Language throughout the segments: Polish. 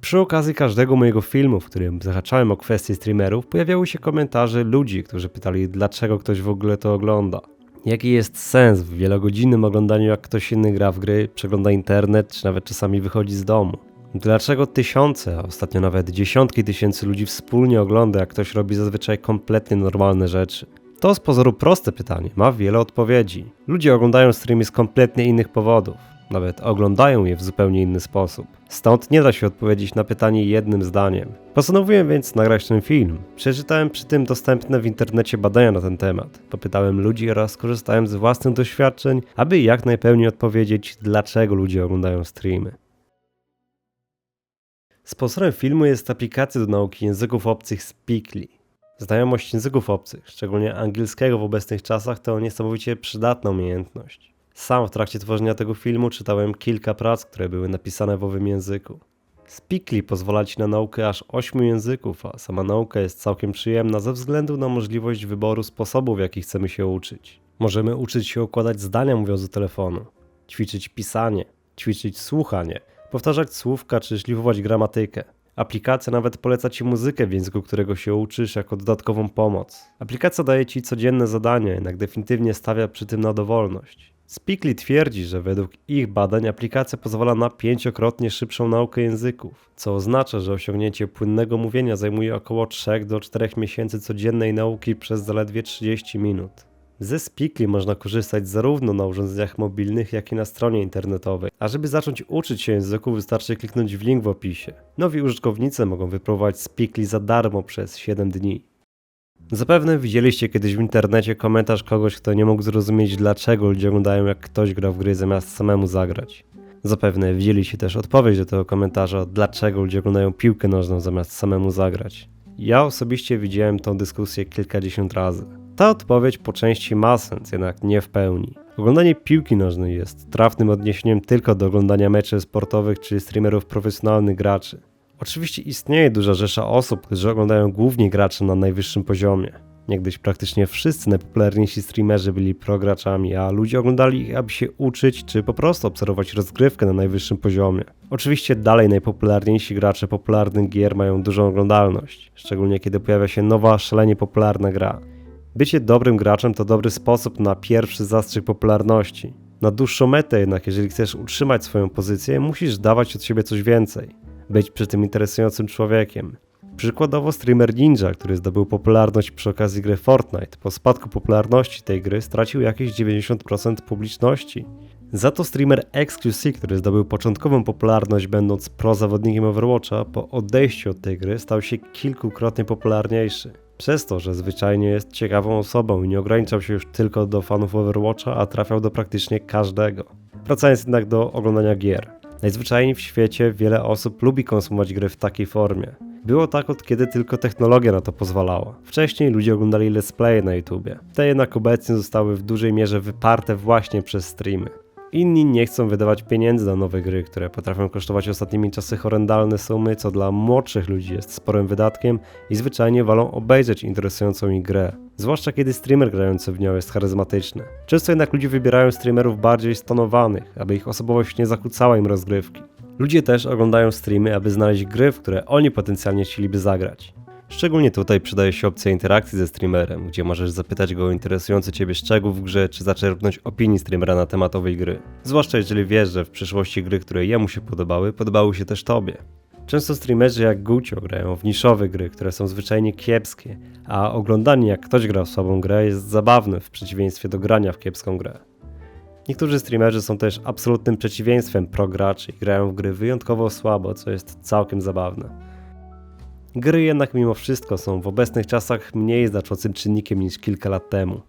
Przy okazji każdego mojego filmu, w którym zahaczałem o kwestie streamerów, pojawiały się komentarze ludzi, którzy pytali, dlaczego ktoś w ogóle to ogląda. Jaki jest sens w wielogodzinnym oglądaniu, jak ktoś inny gra w gry, przegląda internet, czy nawet czasami wychodzi z domu? Dlaczego tysiące, a ostatnio nawet dziesiątki tysięcy ludzi wspólnie ogląda, jak ktoś robi zazwyczaj kompletnie normalne rzeczy? To z pozoru proste pytanie, ma wiele odpowiedzi. Ludzie oglądają streamy z kompletnie innych powodów. Nawet oglądają je w zupełnie inny sposób. Stąd nie da się odpowiedzieć na pytanie jednym zdaniem. Postanowiłem więc nagrać ten film. Przeczytałem przy tym dostępne w internecie badania na ten temat. Popytałem ludzi oraz korzystałem z własnych doświadczeń, aby jak najpełniej odpowiedzieć, dlaczego ludzie oglądają streamy. Sponsorem filmu jest aplikacja do nauki języków obcych Speakly. Znajomość języków obcych, szczególnie angielskiego w obecnych czasach, to niesamowicie przydatna umiejętność. Sam w trakcie tworzenia tego filmu czytałem kilka prac, które były napisane w owym języku. Speakly pozwala ci na naukę aż 8 języków, a sama nauka jest całkiem przyjemna ze względu na możliwość wyboru sposobów, w jaki chcemy się uczyć. Możemy uczyć się układać zdania mówiąc do telefonu, ćwiczyć pisanie, ćwiczyć słuchanie, powtarzać słówka czy szlifować gramatykę. Aplikacja nawet poleca Ci muzykę w języku, którego się uczysz, jako dodatkową pomoc. Aplikacja daje Ci codzienne zadania, jednak definitywnie stawia przy tym na dowolność. Speakly twierdzi, że według ich badań aplikacja pozwala na pięciokrotnie szybszą naukę języków, co oznacza, że osiągnięcie płynnego mówienia zajmuje około 3 do 4 miesięcy codziennej nauki przez zaledwie 30 minut. Ze Speakly można korzystać zarówno na urządzeniach mobilnych, jak i na stronie internetowej. A żeby zacząć uczyć się języku, wystarczy kliknąć w link w opisie. Nowi użytkownicy mogą wypróbować Speakly za darmo przez 7 dni. Zapewne widzieliście kiedyś w internecie komentarz kogoś, kto nie mógł zrozumieć, dlaczego ludzie oglądają, jak ktoś gra w gry zamiast samemu zagrać. Zapewne widzieliście też odpowiedź do tego komentarza, dlaczego ludzie oglądają piłkę nożną zamiast samemu zagrać. Ja osobiście widziałem tą dyskusję kilkadziesiąt razy. Ta odpowiedź po części ma sens, jednak nie w pełni. Oglądanie piłki nożnej jest trafnym odniesieniem tylko do oglądania meczów sportowych czy streamerów profesjonalnych graczy. Oczywiście istnieje duża rzesza osób, którzy oglądają głównie graczy na najwyższym poziomie. Niegdyś praktycznie wszyscy najpopularniejsi streamerzy byli prograczami, a ludzie oglądali ich, aby się uczyć, czy po prostu obserwować rozgrywkę na najwyższym poziomie. Oczywiście dalej najpopularniejsi gracze popularnych gier mają dużą oglądalność, szczególnie kiedy pojawia się nowa, szalenie popularna gra. Bycie dobrym graczem to dobry sposób na pierwszy zastrzyk popularności. Na dłuższą metę jednak, jeżeli chcesz utrzymać swoją pozycję, musisz dawać od siebie coś więcej. Być przy tym interesującym człowiekiem. Przykładowo streamer Ninja, który zdobył popularność przy okazji gry Fortnite, po spadku popularności tej gry stracił jakieś 90% publiczności. Za to streamer XQC, który zdobył początkową popularność będąc pro zawodnikiem Overwatcha, po odejściu od tej gry stał się kilkukrotnie popularniejszy. Przez to, że zwyczajnie jest ciekawą osobą i nie ograniczał się już tylko do fanów Overwatcha, a trafiał do praktycznie każdego. Wracając jednak do oglądania gier. Najzwyczajniej w świecie wiele osób lubi konsumować gry w takiej formie. Było tak od kiedy tylko technologia na to pozwalała. Wcześniej ludzie oglądali let's play na YouTubie. Te jednak obecnie zostały w dużej mierze wyparte właśnie przez streamy. Inni nie chcą wydawać pieniędzy na nowe gry, które potrafią kosztować ostatnimi czasy horrendalne sumy, co dla młodszych ludzi jest sporym wydatkiem i zwyczajnie wolą obejrzeć interesującą ich grę. Zwłaszcza kiedy streamer grający w nią jest charyzmatyczny. Często jednak ludzie wybierają streamerów bardziej stonowanych, aby ich osobowość nie zakłócała im rozgrywki. Ludzie też oglądają streamy, aby znaleźć gry, w które oni potencjalnie chcieliby zagrać. Szczególnie tutaj przydaje się opcja interakcji ze streamerem, gdzie możesz zapytać go o interesujący Ciebie szczegół w grze, czy zaczerpnąć opinii streamera na temat owej gry. Zwłaszcza jeżeli wiesz, że w przyszłości gry, które jemu się podobały, podobały się też Tobie. Często streamerzy jak Gucio grają w niszowe gry, które są zwyczajnie kiepskie, a oglądanie jak ktoś gra w słabą grę jest zabawne w przeciwieństwie do grania w kiepską grę. Niektórzy streamerzy są też absolutnym przeciwieństwem pro graczy i grają w gry wyjątkowo słabo, co jest całkiem zabawne. Gry jednak mimo wszystko są w obecnych czasach mniej znaczącym czynnikiem niż kilka lat temu.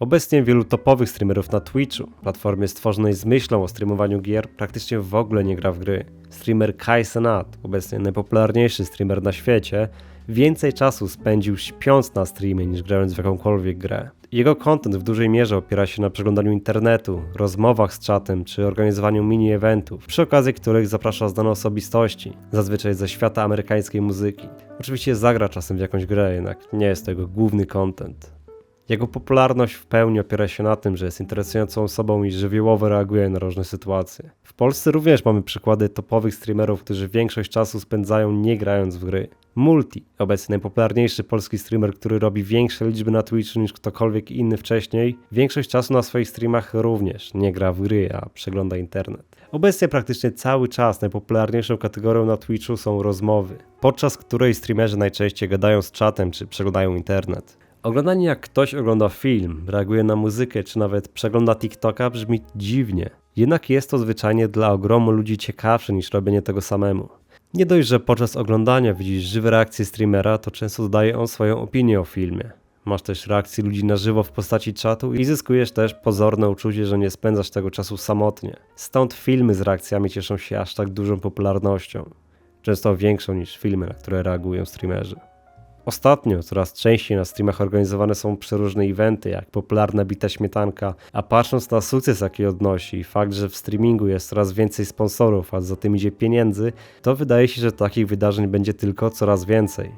Obecnie wielu topowych streamerów na Twitchu, platformie stworzonej z myślą o streamowaniu gier, praktycznie w ogóle nie gra w gry. Streamer Kai Senat, obecnie najpopularniejszy streamer na świecie, więcej czasu spędził śpiąc na streamie niż grając w jakąkolwiek grę. Jego content w dużej mierze opiera się na przeglądaniu internetu, rozmowach z czatem czy organizowaniu mini-eventów, przy okazji których zaprasza znane osobistości, zazwyczaj ze świata amerykańskiej muzyki. Oczywiście zagra czasem w jakąś grę, jednak nie jest to jego główny content. Jego popularność w pełni opiera się na tym, że jest interesującą osobą i żywiołowo reaguje na różne sytuacje. W Polsce również mamy przykłady topowych streamerów, którzy większość czasu spędzają nie grając w gry. Multi, obecnie najpopularniejszy polski streamer, który robi większe liczby na Twitchu niż ktokolwiek inny wcześniej, większość czasu na swoich streamach również nie gra w gry, a przegląda internet. Obecnie praktycznie cały czas najpopularniejszą kategorią na Twitchu są rozmowy, podczas której streamerzy najczęściej gadają z czatem czy przeglądają internet. Oglądanie jak ktoś ogląda film, reaguje na muzykę czy nawet przegląda TikToka brzmi dziwnie. Jednak jest to zwyczajnie dla ogromu ludzi ciekawsze niż robienie tego samemu. Nie dość, że podczas oglądania widzisz żywe reakcje streamera, to często dodaje on swoją opinię o filmie. Masz też reakcje ludzi na żywo w postaci czatu i zyskujesz też pozorne uczucie, że nie spędzasz tego czasu samotnie. Stąd filmy z reakcjami cieszą się aż tak dużą popularnością. Często większą niż filmy, na które reagują streamerzy. Ostatnio coraz częściej na streamach organizowane są przeróżne eventy, jak popularna bita śmietanka, a patrząc na sukces jaki odnosi i fakt, że w streamingu jest coraz więcej sponsorów, a za tym idzie pieniędzy, to wydaje się, że takich wydarzeń będzie tylko coraz więcej.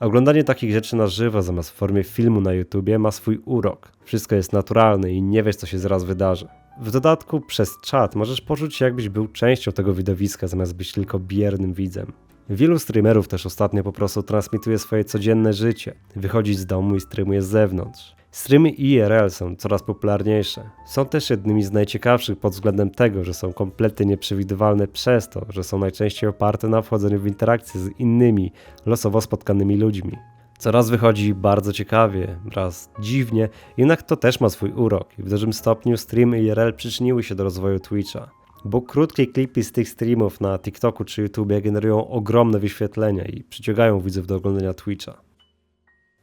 Oglądanie takich rzeczy na żywo zamiast w formie filmu na YouTubie ma swój urok. Wszystko jest naturalne i nie wiesz co się zaraz wydarzy. W dodatku przez czat możesz poczuć się jakbyś był częścią tego widowiska zamiast być tylko biernym widzem. Wielu streamerów też ostatnio po prostu transmituje swoje codzienne życie. Wychodzi z domu i streamuje z zewnątrz. Streamy IRL są coraz popularniejsze. Są też jednymi z najciekawszych pod względem tego, że są kompletnie nieprzewidywalne przez to, że są najczęściej oparte na wchodzeniu w interakcję z innymi, losowo spotkanymi ludźmi. Coraz wychodzi bardzo ciekawie, raz dziwnie, jednak to też ma swój urok i w dużym stopniu streamy IRL przyczyniły się do rozwoju Twitcha bo krótkie klipy z tych streamów na TikToku czy YouTube generują ogromne wyświetlenia i przyciągają widzów do oglądania Twitcha.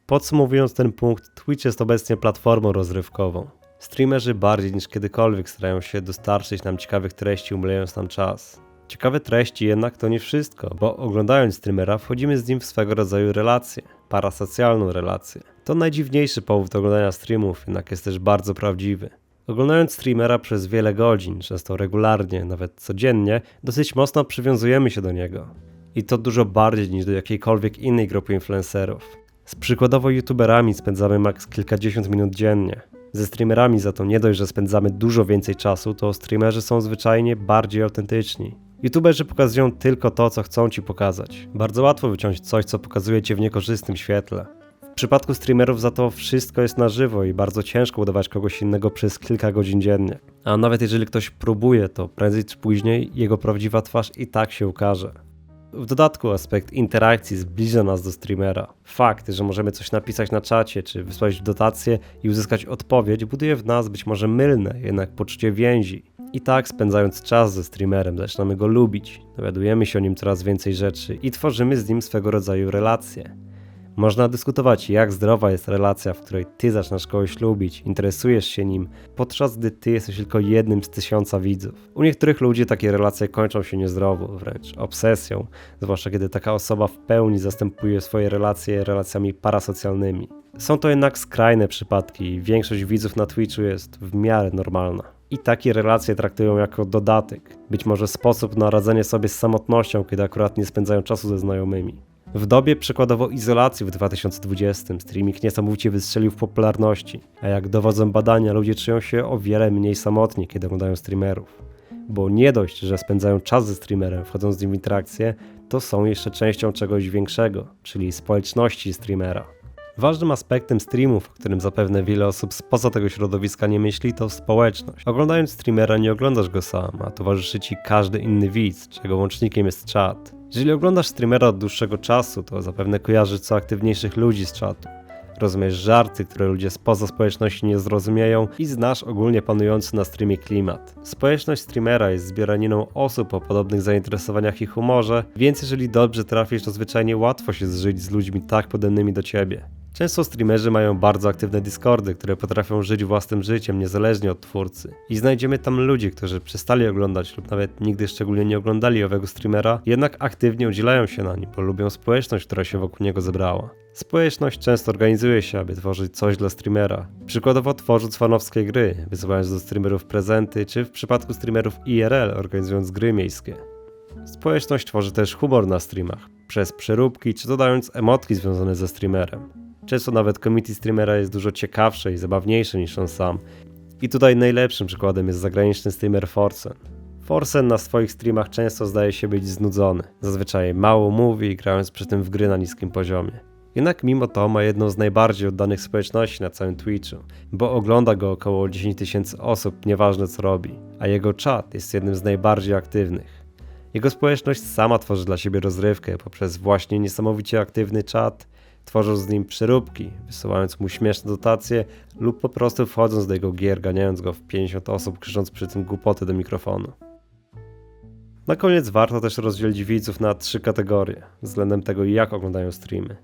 Podsumowując ten punkt, Twitch jest obecnie platformą rozrywkową. Streamerzy bardziej niż kiedykolwiek starają się dostarczyć nam ciekawych treści, umylając nam czas. Ciekawe treści jednak to nie wszystko, bo oglądając streamera wchodzimy z nim w swego rodzaju relację, parasocjalną relację. To najdziwniejszy powód oglądania streamów, jednak jest też bardzo prawdziwy. Oglądając streamera przez wiele godzin, często regularnie, nawet codziennie, dosyć mocno przywiązujemy się do niego. I to dużo bardziej niż do jakiejkolwiek innej grupy influencerów. Z przykładowo youtuberami spędzamy maks kilkadziesiąt minut dziennie. Ze streamerami za to nie dość, że spędzamy dużo więcej czasu, to streamerzy są zwyczajnie bardziej autentyczni. YouTuberzy pokazują tylko to, co chcą ci pokazać. Bardzo łatwo wyciąć coś, co pokazuje cię w niekorzystnym świetle. Przypadku streamerów za to wszystko jest na żywo i bardzo ciężko udawać kogoś innego przez kilka godzin dziennie. A nawet jeżeli ktoś próbuje, to prędzej czy później jego prawdziwa twarz i tak się ukaże. W dodatku aspekt interakcji zbliża nas do streamera. Fakt, że możemy coś napisać na czacie, czy wysłać dotację i uzyskać odpowiedź, buduje w nas być może mylne, jednak poczucie więzi. I tak spędzając czas ze streamerem, zaczynamy go lubić, dowiadujemy się o nim coraz więcej rzeczy i tworzymy z nim swego rodzaju relacje. Można dyskutować, jak zdrowa jest relacja, w której ty zaczynasz kogoś lubić, interesujesz się nim, podczas gdy ty jesteś tylko jednym z tysiąca widzów. U niektórych ludzi takie relacje kończą się niezdrowo, wręcz obsesją, zwłaszcza kiedy taka osoba w pełni zastępuje swoje relacje relacjami parasocjalnymi. Są to jednak skrajne przypadki i większość widzów na Twitchu jest w miarę normalna. I takie relacje traktują jako dodatek, być może sposób na radzenie sobie z samotnością, kiedy akurat nie spędzają czasu ze znajomymi. W dobie przykładowo izolacji w 2020 streaming niesamowicie wystrzelił w popularności, a jak dowodzą badania, ludzie czują się o wiele mniej samotni, kiedy oglądają streamerów. Bo nie dość, że spędzają czas ze streamerem, wchodząc z nim w interakcję, to są jeszcze częścią czegoś większego, czyli społeczności streamera. Ważnym aspektem streamów, o którym zapewne wiele osób spoza tego środowiska nie myśli, to społeczność. Oglądając streamera nie oglądasz go sam, a towarzyszy ci każdy inny widz, czego łącznikiem jest czat. Jeżeli oglądasz streamera od dłuższego czasu, to zapewne kojarzysz co aktywniejszych ludzi z czatu. Rozumiesz żarty, które ludzie spoza społeczności nie zrozumieją i znasz ogólnie panujący na streamie klimat. Społeczność streamera jest zbieraniną osób o podobnych zainteresowaniach i humorze, więc jeżeli dobrze trafisz, to zwyczajnie łatwo się zżyć z ludźmi tak podobnymi do ciebie. Często streamerzy mają bardzo aktywne Discordy, które potrafią żyć własnym życiem niezależnie od twórcy. I znajdziemy tam ludzi, którzy przestali oglądać lub nawet nigdy szczególnie nie oglądali owego streamera, jednak aktywnie udzielają się na nim, bo lubią społeczność, która się wokół niego zebrała. Społeczność często organizuje się, aby tworzyć coś dla streamera. Przykładowo tworząc fanowskie gry, wysyłając do streamerów prezenty, czy w przypadku streamerów IRL organizując gry miejskie. Społeczność tworzy też humor na streamach, przez przeróbki czy dodając emotki związane ze streamerem. Często nawet community streamera jest dużo ciekawsze i zabawniejsze niż on sam. I tutaj najlepszym przykładem jest zagraniczny streamer Forsen. Forsen na swoich streamach często zdaje się być znudzony. Zazwyczaj mało mówi, grając przy tym w gry na niskim poziomie. Jednak mimo to ma jedną z najbardziej oddanych społeczności na całym Twitchu, bo ogląda go około 10 tysięcy osób, nieważne co robi, a jego czat jest jednym z najbardziej aktywnych. Jego społeczność sama tworzy dla siebie rozrywkę poprzez właśnie niesamowicie aktywny czat, tworząc z nim przeróbki, wysyłając mu śmieszne dotacje lub po prostu wchodząc do jego gier, ganiając go w 50 osób, krzycząc przy tym głupoty do mikrofonu. Na koniec warto też rozdzielić widzów na trzy kategorie, względem tego jak oglądają streamy.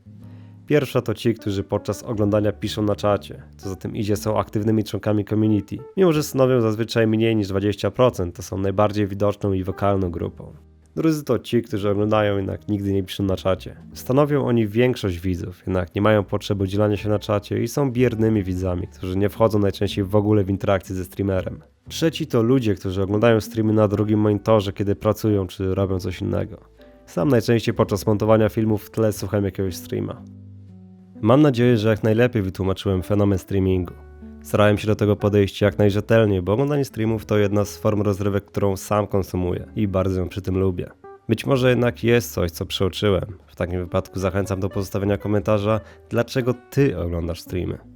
Pierwsza to ci, którzy podczas oglądania piszą na czacie, co za tym idzie są aktywnymi członkami community. Mimo, że stanowią zazwyczaj mniej niż 20%, to są najbardziej widoczną i wokalną grupą. Drudzy to ci, którzy oglądają, jednak nigdy nie piszą na czacie. Stanowią oni większość widzów, jednak nie mają potrzeby udzielania się na czacie i są biernymi widzami, którzy nie wchodzą najczęściej w ogóle w interakcję ze streamerem. Trzeci to ludzie, którzy oglądają streamy na drugim monitorze, kiedy pracują czy robią coś innego. Sam najczęściej podczas montowania filmów w tle słucham jakiegoś streama. Mam nadzieję, że jak najlepiej wytłumaczyłem fenomen streamingu. Starałem się do tego podejść jak najrzetelniej, bo oglądanie streamów to jedna z form rozrywek, którą sam konsumuję i bardzo ją przy tym lubię. Być może jednak jest coś, co przeoczyłem. W takim wypadku zachęcam do pozostawienia komentarza, dlaczego ty oglądasz streamy.